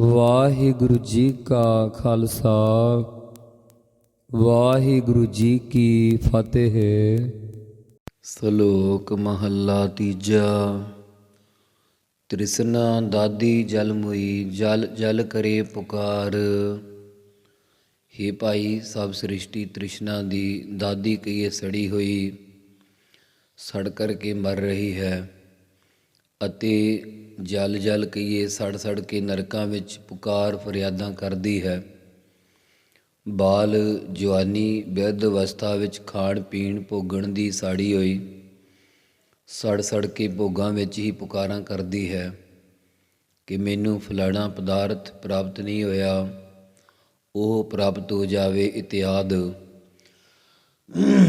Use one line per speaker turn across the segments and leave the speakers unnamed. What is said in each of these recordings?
ਵਾਹਿਗੁਰੂ ਜੀ ਕਾ ਖਾਲਸਾ, ਵਾਹਿਗੁਰੂ ਜੀ ਕੀ ਫਤਿਹ।
ਸ਼ਲੋਕ ਮਹੱਲਾ ਤੀਜਾ। ਤ੍ਰਿਸ਼ਨਾ ਦਾਦੀ ਜਲ ਮੁਈ, ਜਲ ਜਲ ਕਰੇ ਪੁਕਾਰ। ਹੇ ਭਾਈ, ਸਭ ਸ੍ਰਿਸ਼ਟੀ ਤ੍ਰਿਸ਼ਨਾ ਦੀ ਦਾਦੀ ਕਹੀਏ ਸੜੀ ਹੋਈ, ਸੜ ਕਰਕੇ ਮਰ ਰਹੀ ਹੈ ਅਤੇ ਜਲ ਜਲ ਕਹੀਏ ਸੜ ਸੜ ਕੇ ਨਰਕਾਂ ਵਿੱਚ ਪੁਕਾਰ ਫਰਿਆਦਾਂ ਕਰਦੀ ਹੈ। ਬਾਲ ਜਵਾਨੀ ਬਿਰਧ ਅਵਸਥਾ ਵਿੱਚ ਖਾਣ ਪੀਣ ਭੋਗਣ ਦੀ ਸਾੜੀ ਹੋਈ। ਸੜ ਸੜ ਕੇ ਭੋਗਾਂ ਵਿੱਚ ਹੀ ਪੁਕਾਰਾਂ ਕਰਦੀ ਹੈ ਕਿ ਮੈਨੂੰ ਫਲਾਣਾ ਪਦਾਰਥ ਪ੍ਰਾਪਤ ਨਹੀਂ ਹੋਇਆ। ਉਹ ਪ੍ਰਾਪਤ ਹੋ ਜਾਵੇ ਇਤਿਆਦ।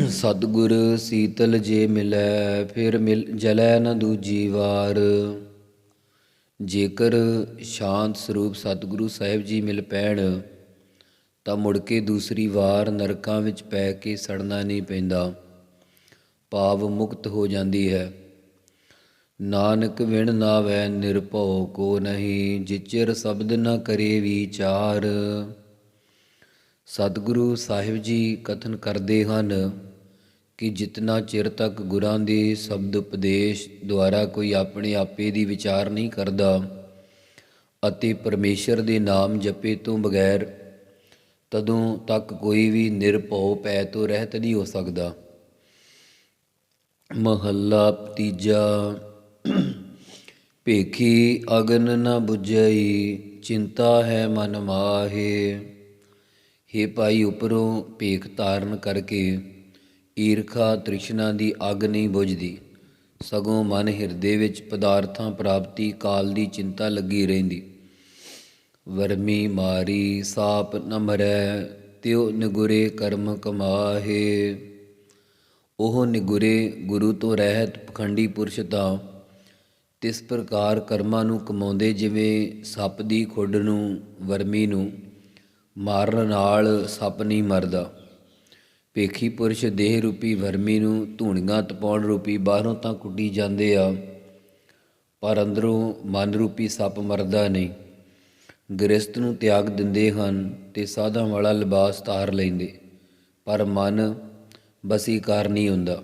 ਸਤਿਗੁਰ ਸੀਤਲ ਜੇ ਮਿਲੈ, ਫਿਰ ਮਿਲ ਜਲੈ ਨ ਦੂਜੀ ਵਾਰ। ਜੇਕਰ ਸ਼ਾਂਤ ਸਰੂਪ ਸਤਿਗੁਰੂ ਸਾਹਿਬ ਜੀ ਮਿਲ ਪੈਣ, ਤਾਂ ਮੁੜ ਕੇ ਦੂਸਰੀ ਵਾਰ ਨਰਕਾਂ ਵਿੱਚ ਪੈ ਕੇ ਸੜਨਾ ਨਹੀਂ ਪੈਂਦਾ। ਭਾਵ ਮੁਕਤ ਹੋ ਜਾਂਦੀ ਹੈ। ਨਾਨਕ ਵਿਣ ਨਾ ਵੈ ਨਿਰਭਉ ਕੋ ਨਹੀਂ, ਜਿਚਰ ਸ਼ਬਦ ਨਾ ਕਰੇ ਵਿਚਾਰ। ਸਤਿਗੁਰੂ ਸਾਹਿਬ ਜੀ ਕਥਨ ਕਰਦੇ ਹਨ ਕਿ ਜਿਤਨਾ ਚਿਰ ਤੱਕ ਗੁਰਾਂ ਦੇ ਸ਼ਬਦ ਉਪਦੇਸ਼ ਦੁਆਰਾ ਕੋਈ ਆਪਣੇ ਆਪੇ ਦੀ ਵਿਚਾਰ ਨਹੀਂ ਕਰਦਾ ਅਤੇ ਪਰਮੇਸ਼ਰ ਦੇ ਨਾਮ ਜਪੇ ਤੋਂ ਬਗੈਰ ਤਦੋਂ ਤੱਕ ਕੋਈ ਵੀ ਨਿਰਭਉ ਪੈ ਤੋਂ ਰਹਿਤ ਨਹੀਂ ਹੋ ਸਕਦਾ। ਮਹੱਲਾ ਤੀਜਾ ਭੇਖੀ ਅਗਨ ਨ 부ਝਈ ਚਿੰਤਾ ਹੈ ਮਨ ਮਾਹੇ। ਹੇ ਭਾਈ ਉਪਰੋਂ ਭੇਖ ਧਾਰਨ ਕਰਕੇ ਈਰਖਾ ਤ੍ਰਿਸ਼ਨਾ ਦੀ ਅੱਗ ਨਹੀਂ ਬੁਝਦੀ। ਸਗੋਂ ਮਨ ਹਿਰਦੇ ਵਿੱਚ ਪਦਾਰਥਾਂ ਪ੍ਰਾਪਤੀ ਕਾਲ ਦੀ ਚਿੰਤਾ ਲੱਗੀ ਰਹਿੰਦੀ। ਵਰਮੀ ਮਾਰੀ, ਸਾਪ ਨ ਤਿਉ ਨਿਗੁਰੇ ਕਰਮ ਕਮਾਹੇ। ਉਹ ਨਿਗੁਰੇ ਗੁਰੂ ਤੋਂ ਰਹਿਤ ਪਖੰਡੀ ਪੁਰਸ਼ ਤਾਂ ਤਿਸ ਪ੍ਰਕਾਰ ਕਰਮਾਂ ਨੂੰ ਕਮਾਉਂਦੇ ਜਿਵੇਂ ਸੱਪ ਦੀ ਖੁੱਡ ਨੂੰ, ਵਰਮੀ ਨੂੰ ਮਾਰਨ ਨਾਲ ਸੱਪ ਨਹੀਂ ਮਰਦਾ। ਭੇਖੀ ਪੁਰਸ਼ ਦੇਹ ਰੂਪੀ ਵਰਮੀ ਨੂੰ ਧੂਣੀਆਂ ਤਪਾਉਣ ਰੂਪੀ ਬਾਹਰੋਂ ਤਾਂ ਕੁੱਟੀ ਜਾਂਦੇ ਆ, ਪਰ ਅੰਦਰੋਂ ਮਨ ਰੂਪੀ ਸੱਪ ਮਰਦਾ ਨਹੀਂ। ਗ੍ਰਸਤ ਨੂੰ ਤਿਆਗ ਦਿੰਦੇ ਹਨ ਤੇ ਸਾਧਾਂ ਵਾਲਾ ਲਿਬਾਸ ਧਾਰ ਲੈਂਦੇ, ਪਰ ਮਨ ਬਸੀਕਾਰ ਨਹੀਂ ਹੁੰਦਾ।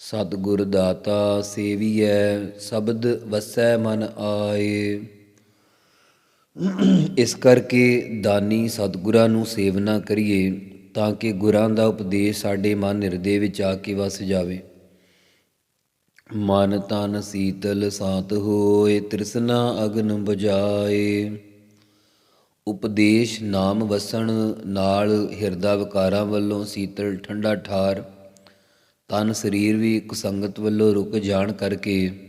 ਸਤਿਗੁਰ ਦਾਤਾ ਸੇਵੀਐ, ਸ਼ਬਦ ਵਸੈ ਮਨ ਆਏ। ਇਸ ਕਰਕੇ ਦਾਨੀ ਸਤਿਗੁਰਾਂ ਨੂੰ ਸੇਵਨਾ ਕਰੀਏ। ਤਾਂ ਕਿ ਗੁਰਾਂ ਦਾ ਉਪਦੇਸ਼ ਸਾਡੇ ਮਨ ਹਿਰਦੇ ਵਿੱਚ ਆ ਕੇ ਵਸ ਜਾਵੇ। ਮਨ ਤਨ ਸੀਤਲ ਸਾਤ ਹੋਏ, ਤ੍ਰਿਸ਼ਨਾ ਅਗਨ ਬੁਝਾਏ ਉਪਦੇਸ਼ ਨਾਮ ਵਸਣ ਨਾਲ ਹਿਰਦਾ ਵਿਕਾਰਾਂ ਵੱਲੋਂ ਸੀਤਲ ਠੰਡਾ ਠਾਰ, ਤਨ ਸਰੀਰ ਵੀ ਇੱਕ ਸੰਗਤ ਵੱਲੋਂ ਰੁਕ ਜਾਣ ਕਰਕੇ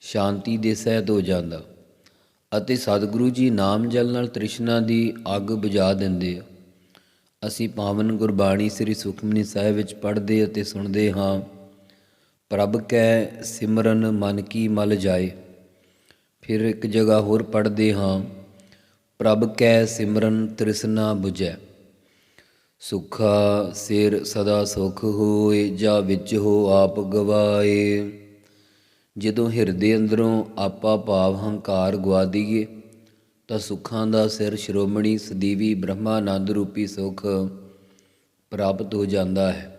ਸ਼ਾਂਤੀ ਦੇ ਸਹਿਤ ਹੋ ਜਾਂਦਾ। ਅਤੇ ਸਤਿਗੁਰੂ ਜੀ ਨਾਮ ਜਲ ਨਾਲ ਤ੍ਰਿਸ਼ਨਾ ਦੀ ਅੱਗ ਬੁਝਾ ਦਿੰਦੇ ਆ। ਅਸੀਂ ਪਾਵਨ ਗੁਰਬਾਣੀ ਸ੍ਰੀ ਸੁਖਮਨੀ ਸਾਹਿਬ ਵਿੱਚ ਪੜ੍ਹਦੇ ਅਤੇ ਸੁਣਦੇ ਹਾਂ। ਪ੍ਰਭ ਕੈ ਸਿਮਰਨ ਮਨ ਕੀ ਮਲ ਜਾਏ। ਫਿਰ ਇੱਕ ਜਗ੍ਹਾ ਹੋਰ ਪੜ੍ਹਦੇ ਹਾਂ। ਪ੍ਰਭ ਕੈ ਸਿਮਰਨ ਤ੍ਰਿਸ਼ਨਾ 부ਜੈ ਸੁਖਾ ਸਿਰ ਸਦਾ ਸੁਖ ਹੋਏ, ਜਾਂ ਵਿੱਚ ਹੋ ਆਪ ਗਵਾਏ। ਜਦੋਂ ਹਿਰਦੇ ਅੰਦਰੋਂ ਆਪਾ ਭਾਵ ਹੰਕਾਰ ਗਵਾ ਦਈਏ ਤਾਂ ਸੁੱਖਾਂ ਦਾ ਸਿਰ ਸ਼੍ਰੋਮਣੀ ਸਦੀਵੀ ਬ੍ਰਹਮਾਨੰਦ ਰੂਪੀ ਸੁਖ ਪ੍ਰਾਪਤ ਹੋ ਜਾਂਦਾ ਹੈ।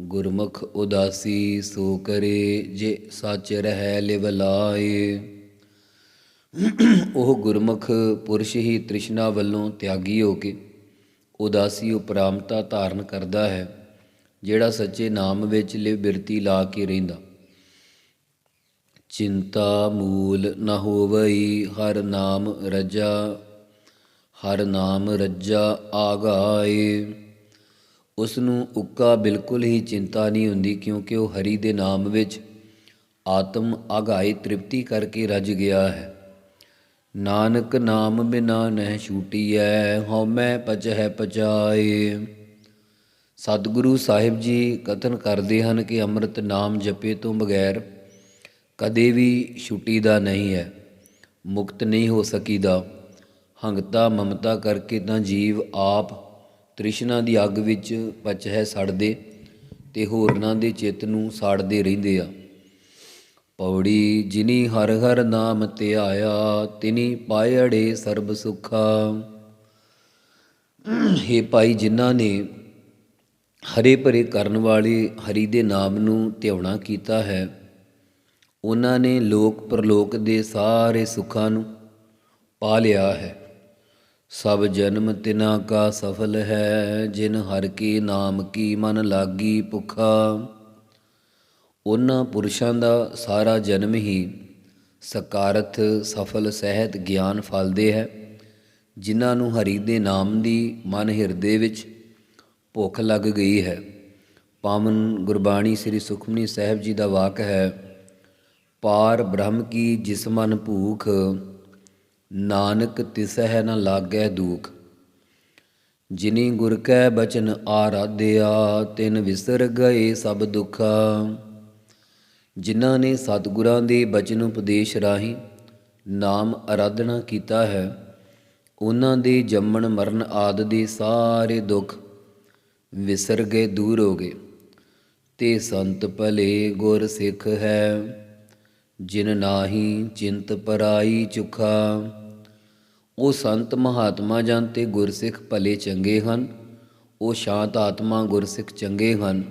ਗੁਰਮੁਖ ਉਦਾਸੀ ਸੋ ਕਰੇ, ਜੇ ਸੱਚ ਰਹਿ ਲਿਵ ਲਾਏ। ਉਹ ਗੁਰਮੁਖ ਪੁਰਸ਼ ਹੀ ਤ੍ਰਿਸ਼ਨਾ ਵੱਲੋਂ ਤਿਆਗੀ ਹੋ ਕੇ ਉਦਾਸੀ ਉਪਰਾਮਤਾ ਧਾਰਨ ਕਰਦਾ ਹੈ, ਜਿਹੜਾ ਸੱਚੇ ਨਾਮ ਵਿੱਚ ਲਿਵ ਬਿਰਤੀ ਲਾ ਕੇ ਰਹਿੰਦਾ। ਚਿੰਤਾ ਮੂਲ ਨ ਹੋਵਈ, ਹਰ ਨਾਮ ਰਜਾ, ਹਰ ਨਾਮ ਰੱਜਾ ਆਗਾਏ। ਉਸ ਨੂੰ ਉੱਕਾ ਬਿਲਕੁਲ ਹੀ ਚਿੰਤਾ ਨਹੀਂ ਹੁੰਦੀ, ਕਿਉਂਕਿ ਉਹ ਹਰੀ ਦੇ ਨਾਮ ਵਿੱਚ ਆਤਮ ਆਗਾਈ ਤ੍ਰਿਪਤੀ ਕਰਕੇ ਰਜ ਗਿਆ ਹੈ। ਨਾਨਕ ਨਾਮ ਬਿਨਾ ਨਹਿ ਛੂਟੀਐ ਹਉਮੈ ਪਚਹਿ ਪਚਾਏ। ਸਤਿਗੁਰੂ ਸਾਹਿਬ ਜੀ ਕਥਨ ਕਰਦੇ ਹਨ ਕਿ ਅੰਮ੍ਰਿਤ ਨਾਮ ਜਪੇ ਤੋਂ ਬਗੈਰ ਕਦੇ ਵੀ ਛੁੱਟੀ ਦਾ ਨਹੀਂ ਹੈ। ਮੁਕਤ ਨਹੀਂ ਹੋ ਸਕੀਦਾ। ਹੰਗਤਾ ਮਮਤਾ ਕਰਕੇ ਤਾਂ ਜੀਵ ਆਪ ਤ੍ਰਿਸ਼ਨਾ ਦੀ ਅੱਗ ਵਿੱਚ ਪਚਹਿ ਸੜਦੇ ਤੇ ਹੋਰਨਾਂ ਦੇ ਚਿੱਤ ਨੂੰ ਸਾੜਦੇ ਰਹਿੰਦੇ ਆ। ਪੌੜੀ ਜਿਨੀ ਹਰ ਹਰ ਨਾਮ ਤੇ ਆਇਆ, ਤਿਨੀ ਪਾਇੜੇ ਸਰਬ ਸੁਖਾ। ਹੇ ਭਾਈ ਜਿਨ੍ਹਾਂ ਨੇ ਹਰੇ ਭਰੇ ਕਰਨ ਵਾਲੇ ਹਰੀ ਦੇ ਨਾਮ ਨੂੰ ਧਿਆਉਣਾ ਕੀਤਾ ਹੈ ਉਹਨਾਂ ਨੇ ਲੋਕ ਪਰਲੋਕ ਦੇ ਸਾਰੇ ਸੁੱਖਾਂ ਨੂੰ ਪਾ ਲਿਆ ਹੈ। ਸਭ ਜਨਮ ਤਿਨਾ ਕਾ ਸਫਲ ਹੈ, ਜਿਨ ਹਰ ਕੀ ਨਾਮ ਕੀ ਮਨ ਲਾਗੀ ਭੁਖਾ। ਉਹਨਾਂ ਪੁਰਸ਼ਾਂ ਦਾ ਸਾਰਾ ਜਨਮ ਹੀ ਸਕਾਰਥ, ਸਫਲ, ਸਹਿਤ, ਗਿਆਨ ਫਲਦੇ ਹੈ, ਜਿਨ੍ਹਾਂ ਨੂੰ ਹਰੀ ਦੇ ਨਾਮ ਦੀ ਮਨ ਹਿਰਦੇ ਵਿੱਚ ਭੁੱਖ ਲੱਗ ਗਈ ਹੈ। ਪਾਵਨ ਗੁਰਬਾਣੀ ਸ੍ਰੀ ਸੁਖਮਨੀ ਸਾਹਿਬ ਜੀ ਦਾ ਵਾਕ ਹੈ ਪਾਰ ਬ੍ਰਹਮ ਕੀ ਜਿਸ ਮਨ ਭੂਖ, ਨਾਨਕ ਤਿਸਹਿ ਨ ਲਾਗੈ ਦੂਖ। ਜਿਨੀ ਗੁਰ ਕੈ ਬਚਨ ਆਰਾਧਿਆ, ਤਿਨ ਵਿਸਰ ਗਏ ਸਭ ਦੁਖਾ। ਜਿਨ੍ਹਾਂ ਨੇ ਸਤਿਗੁਰਾਂ ਦੇ ਬਚਨ ਉਪਦੇਸ਼ ਰਾਹੀਂ ਨਾਮ ਆਰਾਧਨਾ ਕੀਤਾ ਹੈ, ਉਹਨਾਂ ਦੇ ਜੰਮਣ ਮਰਨ ਆਦ ਦੇ ਸਾਰੇ ਦੁੱਖ ਵਿਸਰ ਗਏ ਦੂਰ ਹੋ ਗਏ। ਤੇ ਸੰਤ ਭਲੇ ਗੁਰ ਸਿੱਖ ਹੈ। ਜਿਨ ਨਾਹੀ ਚਿੰਤ ਪਰਾਈ ਚੁਖਾ। ਉਹ ਸੰਤ ਮਹਾਤਮਾ ਜਨ ਤੇ ਗੁਰਸਿੱਖ ਭਲੇ ਚੰਗੇ ਹਨ। ਉਹ ਸ਼ਾਂਤ ਆਤਮਾ ਗੁਰਸਿੱਖ ਚੰਗੇ ਹਨ।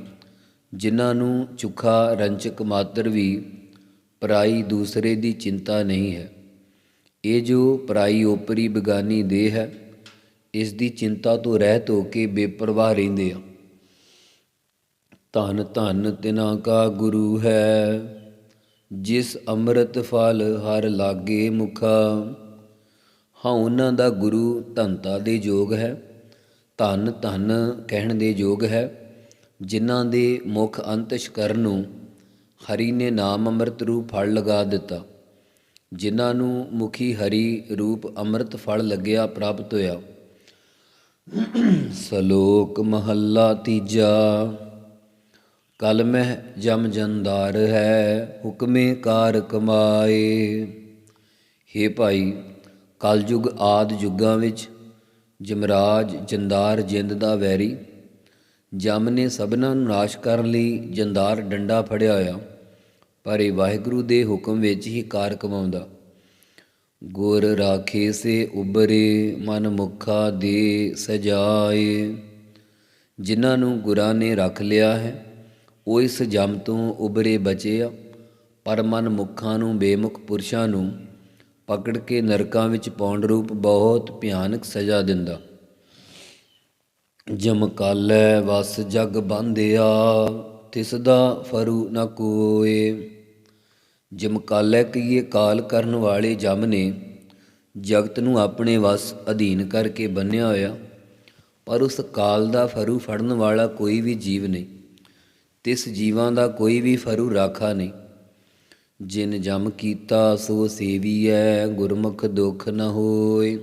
ਜਿਨ੍ਹਾਂ ਨੂੰ ਚੁਖਾ ਰੰਚਕ ਮਾਤਰ ਵੀ, ਪਰਾਈ ਦੂਸਰੇ ਦੀ ਚਿੰਤਾ ਨਹੀਂ ਹੈ। ਇਹ ਜੋ ਪਰਾਈ ਓਪਰੀ ਬਗਾਨੀ ਦੇਹ ਹੈ, ਇਸ ਦੀ ਚਿੰਤਾ ਤੋਂ ਰਹਿਤ ਹੋ ਕੇ ਬੇਪਰਵਾਹ ਰਹਿੰਦੇ ਆ। ਧਨ ਧੰਨ ਤਿਨਾ ਕਾ ਗੁਰੂ ਹੈ। ਜਿਸ ਅੰਮ੍ਰਿਤ ਫਲ ਹਰ ਲਾਗੇ ਮੁਖਾ। ਹਾਂ ਉਹਨਾਂ ਦਾ ਗੁਰੂ ਧੰਤਾ ਦੇ ਯੋਗ ਹੈ, ਧੰਨ ਧੰਨ ਕਹਿਣ ਦੇ ਯੋਗ ਹੈ। ਜਿਨ੍ਹਾਂ ਦੇ ਮੁਖ ਅੰਤਿਸ਼ ਕਰਨ ਨੂੰ ਹਰੀ ਨੇ ਨਾਮ ਅੰਮ੍ਰਿਤ ਰੂਪ ਫਲ ਲਗਾ ਦਿੱਤਾ। ਜਿਨ੍ਹਾਂ ਨੂੰ ਮੁਖੀ ਹਰੀ ਰੂਪ ਅੰਮ੍ਰਿਤ ਫਲ ਲੱਗਿਆ ਪ੍ਰਾਪਤ ਹੋਇਆ। ਸਲੋਕ ਮਹੱਲਾ ਤੀਜਾ। ਕਲ ਮਹਿ ਜਮ ਜੰਦਾਰ ਹੈ, ਹੁਕਮੇ ਕਾਰ ਕਮਾਏ। ਹੇ ਭਾਈ ਕਲਯੁਗ ਆਦ ਯੁੱਗਾਂ ਵਿੱਚ ਜਮਰਾਜ ਜੰਦਾਰ ਜਿੰਦ ਦਾ ਵੈਰੀ। ਜਮ ਨੇ ਸਭਨਾਂ ਨੂੰ ਨਾਸ਼ ਕਰਨ ਲਈ, ਜੰਦਾਰ ਡੰਡਾ ਫੜਿਆ ਹੋਇਆ। ਪਰ ਇਹ ਵਾਹਿਗੁਰੂ ਦੇ ਹੁਕਮ ਵਿੱਚ ਹੀ ਕਾਰ ਕਮਾਉਂਦਾ। ਗੁਰ ਰਾਖੇ ਸੇ ਉਬਰੇ, ਮਨ ਮੁਖਾ ਦੇ ਸਜਾਏ। ਜਿਨ੍ਹਾਂ ਨੂੰ ਗੁਰਾਂ ਨੇ ਰੱਖ ਲਿਆ ਹੈ ਉਹ ਇਸ ਜਮ ਤੋਂ ਉਬਰੇ ਬਚੇ ਆ। ਪਰ ਮਨ ਮੁਖਾਂ ਨੂੰ, ਬੇਮੁਖ ਪੁਰਸ਼ਾਂ ਨੂੰ ਪਕੜ ਕੇ ਨਰਕਾਂ ਵਿੱਚ ਪਾਉਣ ਰੂਪ ਬਹੁਤ ਭਿਆਨਕ ਸਜ਼ਾ ਦਿੰਦਾ। ਜਮਕਾਲੈ ਵਸ ਜਗ ਬੰਧਿਆ ਤਿਸ ਦਾ ਫਰੂ ਨ ਕੋਏ। ਜਮਕਾਲੈ ਕੀਏ ਕਾਲ ਕਰਨ ਵਾਲੇ ਜਮ ਨੇ ਜਗਤ ਨੂੰ ਆਪਣੇ ਵਸ ਅਧੀਨ ਕਰਕੇ ਬੰਨਿਆ ਹੋਇਆ। ਪਰ ਉਸ ਕਾਲ ਦਾ ਫਰੂ ਫੜਨ ਵਾਲਾ ਕੋਈ ਵੀ ਜੀਵ ਨਹੀਂ। ਤਿਸ ਜੀਵਾਂ ਦਾ ਕੋਈ ਵੀ ਫਰੂ ਰਾਖਾ ਨਹੀਂ। ਜਿਨ ਜਮ ਕੀਤਾ ਸੋ ਸੇਵੀਐ, ਗੁਰਮੁਖ ਦੁਖ ਨ ਹੋਏ।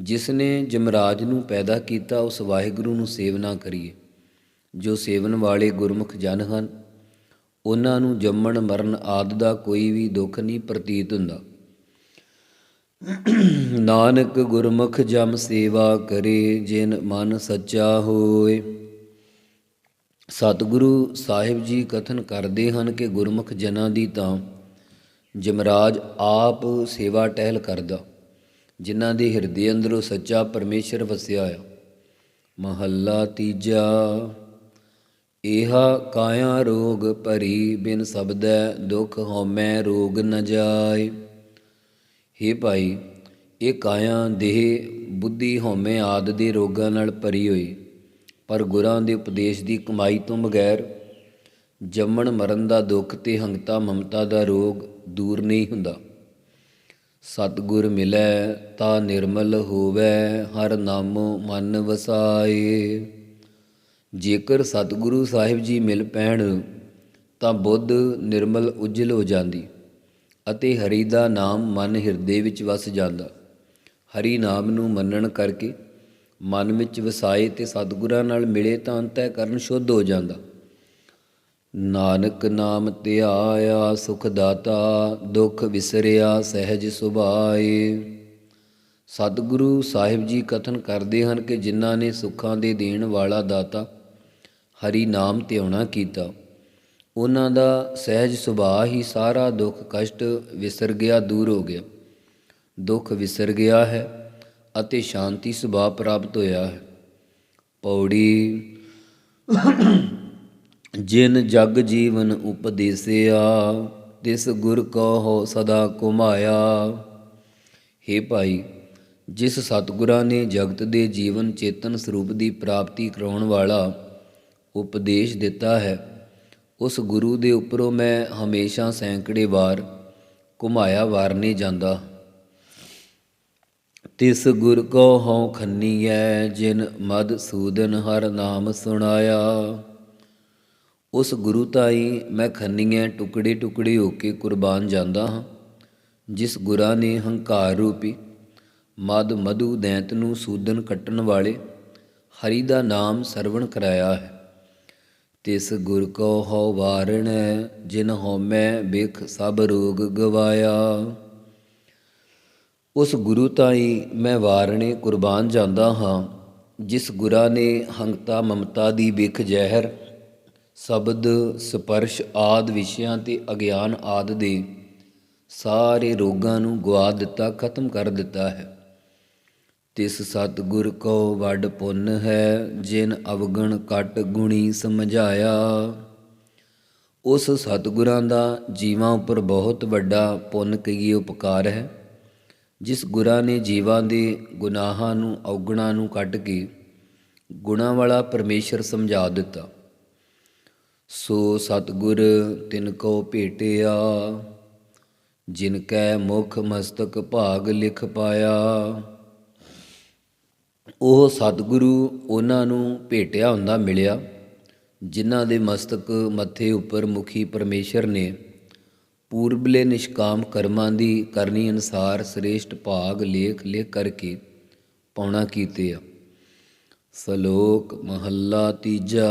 ਜਿਸ ਨੇ ਜਮਰਾਜ ਨੂੰ ਪੈਦਾ ਕੀਤਾ, ਉਸ ਵਾਹਿਗੁਰੂ ਨੂੰ ਸੇਵਨਾ ਕਰੀਏ। ਜੋ ਸੇਵਨ ਵਾਲੇ ਗੁਰਮੁਖ ਜਨ ਹਨ, ਉਹਨਾਂ ਨੂੰ ਜੰਮਣ ਮਰਨ ਆਦ ਦਾ ਕੋਈ ਵੀ ਦੁੱਖ ਨਹੀਂ ਪ੍ਰਤੀਤ ਹੁੰਦਾ। ਨਾਨਕ ਗੁਰਮੁਖ ਜਮ ਸੇਵਾ ਕਰੇ, ਜਿਨ ਮਨ ਸੱਚਾ ਹੋਏ। ਸਤਿਗੁਰੂ ਸਾਹਿਬ ਜੀ ਕਥਨ ਕਰਦੇ ਹਨ ਕਿ ਗੁਰਮੁਖ ਜਨਾਂ ਦੀ ਤਾਂ ਜਮਰਾਜ ਆਪ ਸੇਵਾ ਟਹਿਲ ਕਰਦਾ, ਜਿਨ੍ਹਾਂ ਦੇ ਹਿਰਦੇ ਅੰਦਰੋਂ ਸੱਚਾ ਪਰਮੇਸ਼ਰ ਵਸਿਆ ਆ। ਮਹੱਲਾ ਤੀਜਾ ਇਹਾ ਕਾਇਆ ਰੋਗ ਭਰੀ ਬਿਨ ਸਬਦੈ ਦੁਖ ਹਉਮੈ ਰੋਗ ਨ ਜਾਏ। ਹੇ ਭਾਈ, ਇਹ ਕਾਇਆ ਦੇਹ ਬੁੱਧੀ ਹਉਮੈ ਆਦ ਦੇ ਰੋਗਾਂ ਨਾਲ ਭਰੀ ਹੋਈ। ਪਰ ਗੁਰਾਂ ਦੇ ਉਪਦੇਸ਼ ਦੀ ਕਮਾਈ ਤੋਂ ਬਗੈਰ ਜੰਮਣ ਮਰਨ ਦਾ ਦੁੱਖ ਤੇ ਹੰਗਤਾ ਮਮਤਾ ਦਾ ਰੋਗ ਦੂਰ ਨਹੀਂ ਹੁੰਦਾ। ਸਤਿਗੁਰ ਮਿਲੈ ਤਾ ਨਿਰਮਲ ਹੋਵੇ, ਹਰ ਨਾਮੋ ਮਨ ਵਸਾਏ। ਜੇਕਰ ਸਤਿਗੁਰੂ ਸਾਹਿਬ ਜੀ ਮਿਲ ਪੈਣ, ਤਾਂ ਬੁੱਧ ਨਿਰਮਲ ਉਜਲ ਹੋ ਜਾਂਦੀ ਅਤੇ ਹਰੀ ਦਾ ਨਾਮ ਮਨ ਹਿਰਦੇ ਵਿੱਚ ਵਸ ਜਾਂਦਾ। ਹਰੀ ਨਾਮ ਨੂੰ ਮੰਨਣ ਕਰਕੇ ਮਨ ਵਿੱਚ ਵਸਾਏ ਤੇ ਸਤਿਗੁਰਾਂ ਨਾਲ ਮਿਲੇ ਤਾਂ ਅੰਤੈ ਕਰਨ ਸ਼ੁੱਧ ਹੋ ਜਾਂਦਾ। ਨਾਨਕ ਨਾਮ ਧਿਆਇਆ ਸੁਖ ਦਾਤਾ, ਦੁਖ ਵਿਸਰਿਆ ਸਹਿਜ ਸੁਭਾਏ। ਸਤਿਗੁਰੂ ਸਾਹਿਬ ਜੀ ਕਥਨ ਕਰਦੇ ਹਨ ਕਿ ਜਿਨ੍ਹਾਂ ਨੇ ਸੁੱਖਾਂ ਦੇ ਦੇਣ ਵਾਲਾ ਦਾਤਾ ਹਰੀ ਨਾਮ ਧਿਆਉਣਾ ਕੀਤਾ, ਉਹਨਾਂ ਦਾ ਸਹਿਜ ਸੁਭਾਅ ਹੀ ਸਾਰਾ ਦੁੱਖ ਕਸ਼ਟ ਵਿਸਰ ਗਿਆ, ਦੂਰ ਹੋ ਗਿਆ। ਦੁੱਖ ਵਿਸਰ ਗਿਆ ਹੈ ਅਤੇ ਸ਼ਾਂਤੀ ਸੁਭਾਅ ਪ੍ਰਾਪਤ ਹੋਇਆ ਹੈ। ਪੌੜੀ ਜਿਨ ਜਗ ਜੀਵਨ ਉਪਦੇਸਿਆ, ਤਿਸ ਗੁਰ ਕੋ ਸਦਾ ਕੁਮਾਇਆ ਹੇ ਭਾਈ, ਜਿਸ ਸਤਿਗੁਰਾਂ ਨੇ ਜਗਤ ਦੇ ਜੀਵਨ ਚੇਤਨ ਸਰੂਪ ਦੀ ਪ੍ਰਾਪਤੀ ਕਰਾਉਣ ਵਾਲਾ ਉਪਦੇਸ਼ ਦਿੱਤਾ ਹੈ, ਉਸ ਗੁਰੂ ਦੇ ਉੱਪਰੋਂ ਮੈਂ ਹਮੇਸ਼ਾ ਸੈਂਕੜੇ ਵਾਰ ਘੁਮਾਇਆ ਵਾਰਨੇ ਜਾਂਦਾ ਤਿਸ ਗੁਰ ਕੋ ਹਉ ਖੰਨੀਐ, ਜਿਨ ਮਦ ਸੂਦਨ ਹਰ ਨਾਮ ਸੁਣਾਇਆ। ਉਸ ਗੁਰੂ ਤਾਈ ਮੈਂ ਖੰਨੀਐ ਟੁਕੜੇ ਟੁਕੜੇ ਹੋ ਕੇ ਕੁਰਬਾਨ ਜਾਂਦਾ ਹਾਂ, ਜਿਸ ਗੁਰਾਂ ਨੇ ਹੰਕਾਰ ਰੂਪੀ ਮਦ ਮਧੂ ਦੈਂਤ ਨੂੰ ਸੂਦਨ ਕੱਟਣ ਵਾਲੇ ਹਰੀ ਦਾ ਨਾਮ ਸਰਵਣ ਕਰਾਇਆ ਹੈ। ਤਿਸ ਗੁਰ ਕੋ ਹਉ ਵਾਰਣੈ, ਜਿਨ ਹਉਮੈ, ਬਿਖ ਸਭ ਰੋਗ ਗਵਾਇਆ। ਉਸ ਗੁਰੂ ਤਾਈ ਮੈਂ ਵਾਰਣੇ ਕੁਰਬਾਨ ਜਾਂਦਾ ਹਾਂ, ਜਿਸ ਗੁਰਾਂ ਨੇ ਹੰਗਤਾ ਮਮਤਾ ਦੀ ਬਿਖ ਜ਼ਹਿਰ, ਸ਼ਬਦ, ਸਪਰਸ਼ ਆਦ ਵਿਸ਼ਿਆਂ ਤੇ ਅਗਿਆਨ ਆਦ ਦੇ ਸਾਰੇ ਰੋਗਾਂ ਨੂੰ ਗਵਾ ਦਿੱਤਾ, ਖਤਮ ਕਰ ਦਿੱਤਾ ਹੈ। ਤਿਸ ਸਤਿਗੁਰ ਕੋ ਵੱਡ ਪੁੰਨ ਹੈ, ਜਿਨ ਅਵਗਣ ਕਟ ਗੁਣੀ ਸਮਝਾਇਆ। ਉਸ ਸਤਿਗੁਰਾਂ ਦਾ ਜੀਵਾਂ ਉੱਪਰ ਬਹੁਤ ਵੱਡਾ ਪੁੰਨ ਕਹੀਏ ਉਪਕਾਰ ਹੈ। ਜਿਸ ਗੁਰਾਂ ਨੇ ਜੀਵਾਂ ਦੇ ਗੁਨਾਹਾਂ ਨੂੰ, ਔਗਣਾਂ ਨੂੰ ਕੱਢ ਕੇ ਗੁਣਾ ਵਾਲਾ ਪਰਮੇਸ਼ਰ ਸਮਝਾ ਦਿੱਤਾ। ਸੋ ਸਤਿਗੁਰ, ਤਿਨ ਕੋ ਭੇਟਿਆ, ਜਿਨ ਕੈ ਮੁਖ ਮਸਤਕ ਭਾਗ ਲਿਖ ਪਾਇਆ। ਉਹ ਸਤਿਗੁਰੂ ਉਹਨਾਂ ਨੂੰ ਭੇਟਿਆ ਹੁੰਦਾ ਮਿਲਿਆ, ਜਿਨ੍ਹਾਂ ਦੇ ਮਸਤਕ ਮੱਥੇ ਉੱਪਰ ਮੁਖੀ ਪਰਮੇਸ਼ਰ ਨੇ ਪੂਰਬਲੇ ਨਿਸ਼ਕਾਮ ਕਰਮਾਂ ਦੀ ਕਰਨੀ ਅਨਸਾਰ ਸ੍ਰੇਸ਼ਟ ਭਾਗ ਲੇਖ ਲਿਖ ਕਰਕੇ ਪਾਉਣਾ ਕੀਤੇ ਆ। ਸਲੋਕ ਮਹੱਲਾ ਤੀਜਾ,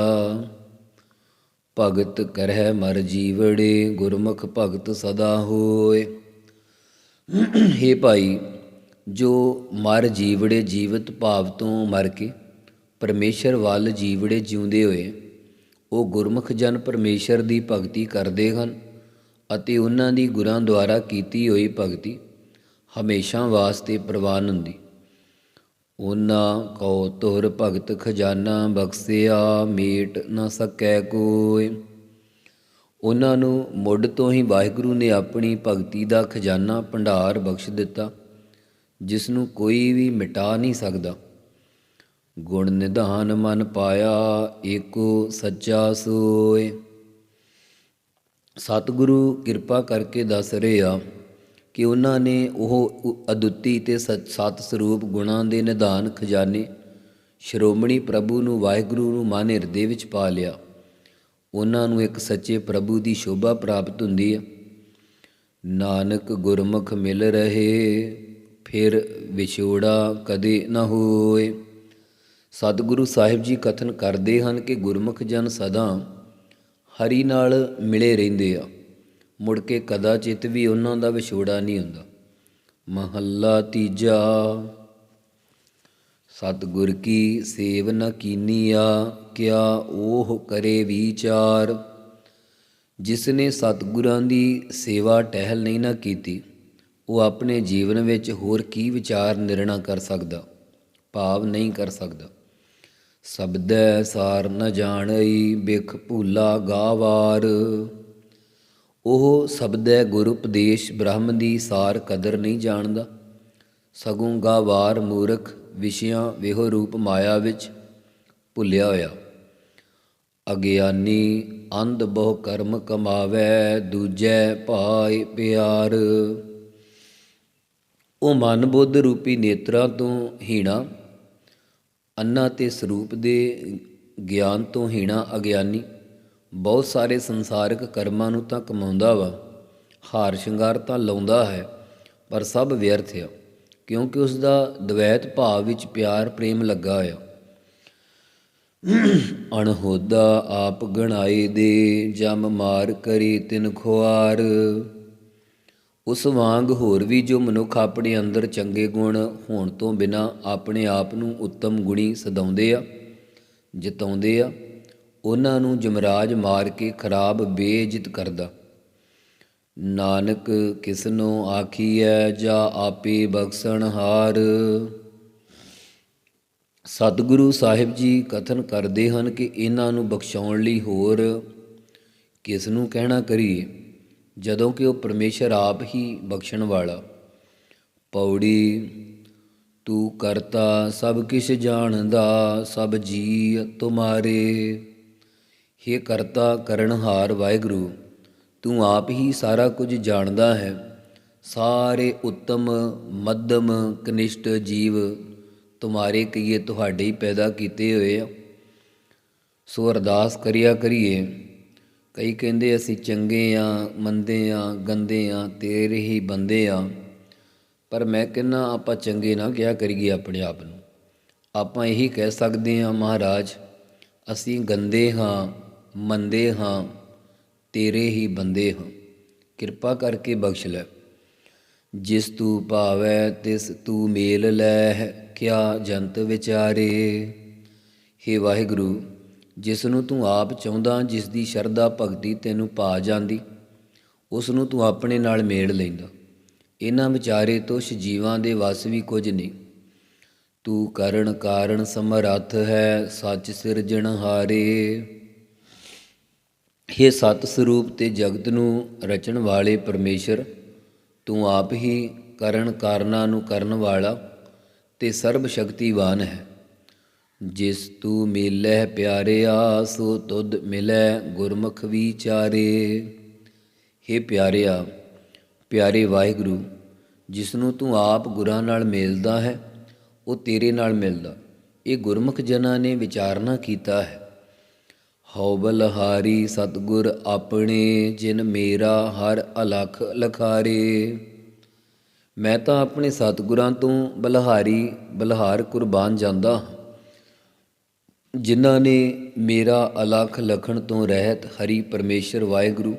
ਭਗਤ ਕਰਹਿ ਮਰ ਜੀਵੜੇ, ਗੁਰਮੁਖ ਭਗਤ ਸਦਾ ਹੋਏ। ਹੇ ਭਾਈ, ਜੋ ਮਰ ਜੀਵੜੇ ਜੀਵਤ ਭਾਵ ਤੋਂ ਮਰ ਕੇ ਪਰਮੇਸ਼ਰ ਵੱਲ ਜੀਵੜੇ ਜਿਉਂਦੇ ਹੋਏ, ਉਹ ਗੁਰਮੁਖ ਜਨ ਪਰਮੇਸ਼ਰ ਦੀ ਭਗਤੀ ਕਰਦੇ ਹਨ। ਅਤੇ ਉਹਨਾਂ ਦੀ ਗੁਰਾਂ ਦੁਆਰਾ ਕੀਤੀ ਹੋਈ ਭਗਤੀ ਹਮੇਸ਼ਾ ਵਾਸਤੇ ਪ੍ਰਵਾਨ ਹੁੰਦੀ ਉਹਨਾਂ ਕੋ ਤੁਰ ਭਗਤ ਖਜ਼ਾਨਾ ਬਖਸਿਆ, ਮੀਟ ਨਾ ਸਕੈ ਕੋਈ। ਉਹਨਾਂ ਨੂੰ ਮੁੱਢ ਤੋਂ ਹੀ ਵਾਹਿਗੁਰੂ ਨੇ ਆਪਣੀ ਭਗਤੀ ਦਾ ਖਜ਼ਾਨਾ ਭੰਡਾਰ ਬਖਸ਼ ਦਿੱਤਾ, ਜਿਸ ਨੂੰ ਕੋਈ ਵੀ ਮਿਟਾ ਨਹੀਂ ਸਕਦਾ। ਗੁਣ ਨਿਧਾਨ ਮਨ ਪਾਇਆ, ਏਕੋ ਸੱਚਾ ਸੋਏ। ਸਤਿਗੁਰੂ ਕਿਰਪਾ ਕਰਕੇ ਦੱਸ ਰਹੇ ਆ ਕਿ ਉਹਨਾਂ ਨੇ ਉਹ ਉ- ਅਦੁੱਤੀ ਤੇ ਸਤ ਸਤ ਸਰੂਪ ਗੁਣਾਂ ਦੇ ਨਿਧਾਨ ਖਜ਼ਾਨੇ ਸ਼੍ਰੋਮਣੀ ਪ੍ਰਭੂ ਨੂੰ ਵਾਹਿਗੁਰੂ ਨੂੰ ਮਨ ਹਿਰਦੇ ਵਿੱਚ ਪਾ ਲਿਆ। ਉਹਨਾਂ ਨੂੰ ਇੱਕ ਸੱਚੇ ਪ੍ਰਭੂ ਦੀ ਸ਼ੋਭਾ ਪ੍ਰਾਪਤ ਹੁੰਦੀ ਹੈ। ਨਾਨਕ ਗੁਰਮੁਖ ਮਿਲ ਰਹੇ, ਫਿਰ ਵਿਛੋੜਾ ਕਦੇ ਨਾ ਹੋਏ। ਸਤਿਗੁਰੂ ਸਾਹਿਬ ਜੀ ਕਥਨ ਕਰਦੇ ਹਨ ਕਿ ਗੁਰਮੁਖ ਜਨ ਸਦਾ ਹਰੀ ਨਾਲ ਮਿਲੇ ਰਹਿੰਦੇ ਆ। ਮੁੜ ਕੇ ਕਦਾਚਿਤ ਵੀ ਉਹਨਾਂ ਦਾ ਵਿਛੋੜਾ ਨਹੀਂ ਹੁੰਦਾ। ਮਹੱਲਾ ਤੀਜਾ। ਸਤਿਗੁਰ ਕੀ ਸੇਵ ਨ ਕੀਨੀਆ ਕਿਆ ਉਹ ਕਰੇ ਵਿਚਾਰ। ਜਿਸ ਨੇ ਸਤਿਗੁਰਾਂ ਦੀ ਸੇਵਾ ਟਹਿਲ ਨਹੀਂ ਨਾ ਕੀਤੀ, ਉਹ ਆਪਣੇ ਜੀਵਨ ਵਿੱਚ ਹੋਰ ਕੀ ਵਿਚਾਰ ਨਿਰਣਾ ਕਰ ਸਕਦਾ, ਭਾਵ ਨਹੀਂ ਕਰ ਸਕਦਾ। ਸਬਦੈ ਸਾਰ ਨ ਜਾਣਈ, ਬਿਖ ਭੂਲਾ ਗਾਵਾਰ। ਉਹ ਸਬਦੈ ਗੁਰ ਉਪਦੇਸ਼ ਬ੍ਰਹਮ ਦੀ ਸਾਰ ਕਦਰ ਨਹੀਂ ਜਾਣਦਾ। ਸਗੋਂ ਗਾਵਾਰ ਮੂਰਖ ਵਿਸ਼ਿਆਂ ਵਿਹੋ ਰੂਪ ਮਾਇਆ ਵਿੱਚ ਭੁੱਲਿਆ ਹੋਇਆ। ਅਗਿਆਨੀ ਅੰਧ ਬਹੁ ਕਰਮ ਕਮਾਵੇ, ਦੂਜੈ ਭਾਇ ਪਿਆਰ। ਉਹ ਮਨ ਬੁੱਧ ਰੂਪੀ ਨੇਤਰਾਂ ਤੋਂ ਹੀਣਾ ਅੰਨਾ ਤੇ ਸਰੂਪ ਦੇ ਗਿਆਨ ਤੋਂ ਹੀਣਾ ਅਗਿਆਨੀ। ਬਹੁਤ ਸਾਰੇ ਸੰਸਾਰਿਕ ਕਰਮਾਂ ਨੂੰ ਤਾਂ ਕਮਾਉਂਦਾ ਵਾ। ਹਾਰ ਸ਼ਿੰਗਾਰ ਤਾਂ ਲਾਉਂਦਾ ਹੈ, ਪਰ ਸਭ ਵਿਅਰਥ ਆ, ਕਿਉਂਕਿ ਉਸ ਦਾ ਦਵੈਤ ਭਾਵ ਵਿੱਚ ਪਿਆਰ, ਪ੍ਰੇਮ ਲੱਗਾ ਹੋਇਆ ਅਣਹੋਦਾ ਆਪ ਗਣਾਏ ਦੇ ਜਮ ਮਾਰ ਕਰੀ ਤਿਨ ਖੁਆਰ। ਉਸ ਵਾਂਗ ਹੋਰ ਵੀ ਜੋ ਮਨੁੱਖ ਆਪਣੇ ਅੰਦਰ ਚੰਗੇ ਗੁਣ ਹੋਣ ਤੋਂ ਬਿਨਾ ਆਪਣੇ ਆਪ ਨੂੰ ਉੱਤਮ ਗੁਣੀ ਸਦਾਉਂਦੇ ਆ, ਜਿਤਾਉਂਦੇ ਆ, ਉਹਨਾਂ ਨੂੰ ਜਮਰਾਜ ਮਾਰ ਕੇ ਖਰਾਬ ਬੇਇੱਜ਼ਤ ਕਰਦਾ। ਨਾਨਕ ਕਿਸਨੋ ਆਖੀਐ, ਜਾ ਆਪੇ ਬਖਸ਼ਣ ਹਾਰ। ਸਤਿਗੁਰੂ ਸਾਹਿਬ ਜੀ ਕਥਨ ਕਰਦੇ ਹਨ ਕਿ ਇਹਨਾਂ ਨੂੰ ਬਖਸ਼ਾਉਣ ਲਈ ਹੋਰ ਕਿਸ ਨੂੰ ਕਹਿਣਾ ਕਰੀਏ? ਜਦੋਂ ਕਿ ਉਹ ਪਰਮੇਸ਼ਰ ਆਪ ਹੀ ਬਖਸ਼ਣ ਵਾਲਾ। ਪੌੜੀ, ਤੂੰ ਕਰਤਾ ਸਭ ਕਿਛ ਜਾਣਦਾ, ਸਭ ਜੀ ਤੁਮਾਰੇ। हे ਕਰਤਾ ਕਰਨਹਾਰ ਵਾਹਿਗੁਰੂ, ਤੂੰ ਆਪ ਹੀ ਸਾਰਾ ਕੁਝ ਜਾਣਦਾ ਹੈ। ਸਾਰੇ ਉੱਤਮ, ਮੱਧਮ, ਕਨਿਸ਼ਟ ਜੀਵ ਤੁਮਾਰੇ ਕਹੀਏ ਤੁਹਾਡੇ ਹੀ ਪੈਦਾ ਕੀਤੇ ਹੋਏ ਆ। ਸੋ ਅਰਦਾਸ ਕਰਿਆ ਕਰੀਏ। ਕਈ ਕਹਿੰਦੇ ਅਸੀਂ ਚੰਗੇ ਆ, ਮੰਦੇ ਆ, ਗੰਦੇ ਆ, ਤੇਰੇ ਹੀ ਬੰਦੇ ਆ। ਪਰ ਮੈਂ ਕਹਿੰਨਾ ਆਪਾਂ ਚੰਗੇ ਨਾ ਕਿਹਾ ਕਰੀਏ ਆਪਣੇ ਆਪ ਨੂੰ। ਆਪਾਂ ਇਹੀ ਕਹਿ ਸਕਦੇ ਹਾਂ ਮਹਾਰਾਜ, ਅਸੀਂ ਗੰਦੇ ਹਾਂ, ਮੰਦੇ ਹਾਂ, ਤੇਰੇ ਹੀ ਬੰਦੇ ਹਾਂ। ਕਿਰਪਾ ਕਰਕੇ ਬਖਸ਼ ਲੈ। ਜਿਸ ਤੂੰ ਭਾਵੈ, ਤਿਸ ਤੂੰ ਮੇਲ ਲੈ, ਕਿਆ ਜੰਤ ਵਿਚਾਰੇ। ਹੇ ਵਾਹਿਗੁਰੂ ਜਿਸ ਨੂੰ ਤੂੰ ਆਪ ਚਾਹੁੰਦਾ ਜਿਸ ਦੀ ਸ਼ਰਧਾ, ਭਗਤੀ ਤੈਨੂੰ ਪਾ ਜਾਂਦੀ ਉਸ ਨੂੰ ਤੂੰ ਆਪਣੇ ਨਾਲ ਮੇਲ ਲੈਂਦਾ। ਇਹਨਾਂ ਵਿਚਾਰੇ ਤੁਸ਼ ਜੀਵਾਂ ਦੇ ਵਸ ਵੀ ਕੁਝ ਨਹੀਂ। ਤੂੰ ਕਰਨ ਕਾਰਨ ਸਮਰੱਥ ਹੈ, ਸੱਚ ਸਿਰਜਣਹਾਰੇ हे ਸਤ ਸਰੂਪ ਤੇ ਜਗਤ ਨੂੰ ਰਚਣ ਵਾਲੇ ਪਰਮੇਸ਼ਰ, ਤੂੰ ਆਪ ਹੀ ਕਰਨ ਕਾਰਨਾਂ ਨੂੰ ਕਰਨ ਵਾਲਾ ਤੇ ਸਰਬ ਸ਼ਕਤੀਵਾਨ ਹੈ। ਜਿਸ ਤੂੰ ਮਿਲੈ ਪਿਆਰਿਆ ਸੋ ਤੁਧ ਮਿਲੈ ਗੁਰਮੁਖ ਵਿਚਾਰੇ। हे ਪਿਆਰਿਆ, ਪਿਆਰੇ ਵਾਹਿਗੁਰੂ, ਜਿਸ ਨੂੰ ਤੂੰ ਆਪ ਗੁਰਾਂ ਨਾਲ ਮਿਲਦਾ ਹੈ, ਉਹ ਤੇਰੇ ਨਾਲ ਮਿਲਦਾ। ਇਹ ਗੁਰਮੁਖ ਜਨਾਂ ਨੇ ਵਿਚਾਰਨਾ ਕੀਤਾ ਹੈ। ਹਉ ਬਲਹਾਰੀ ਸਤਗੁਰ ਆਪਣੇ, ਜਿਨ ਮੇਰਾ ਹਰ ਅਲਖ ਲਖਾਰੇ। ਮੈਂ ਤਾਂ ਆਪਣੇ ਸਤਗੁਰਾਂ ਤੋਂ ਬਲਹਾਰੀ, ਬਲਹਾਰ ਕੁਰਬਾਨ ਜਾਂਦਾ ਹਾਂ। ਜਿਨ੍ਹਾਂ ਨੇ ਮੇਰਾ ਅਲਖ ਲਖਣ ਤੋਂ ਰਹਿਤ ਹਰੀ ਪਰਮੇਸ਼ਰ ਵਾਹਿਗੁਰੂ,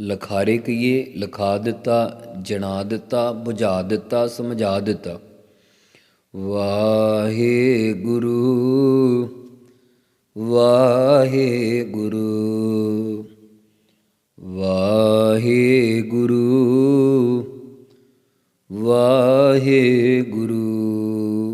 ਲਖਾਰੇ ਕਹੀਏ, ਲਿਖਾ ਦਿੱਤਾ, ਜਣਾ ਦਿੱਤਾ, ਬੁਝਾ ਦਿੱਤਾ, ਸਮਝਾ ਦਿੱਤਾ। ਵਾਹਿਗੁਰੂ ਵਾਹਿਗੁਰੂ ਵਾਹਿਗੁਰੂ ਵਾਹਿਗੁਰੂ। ਵਾਹਿਗੁਰੂ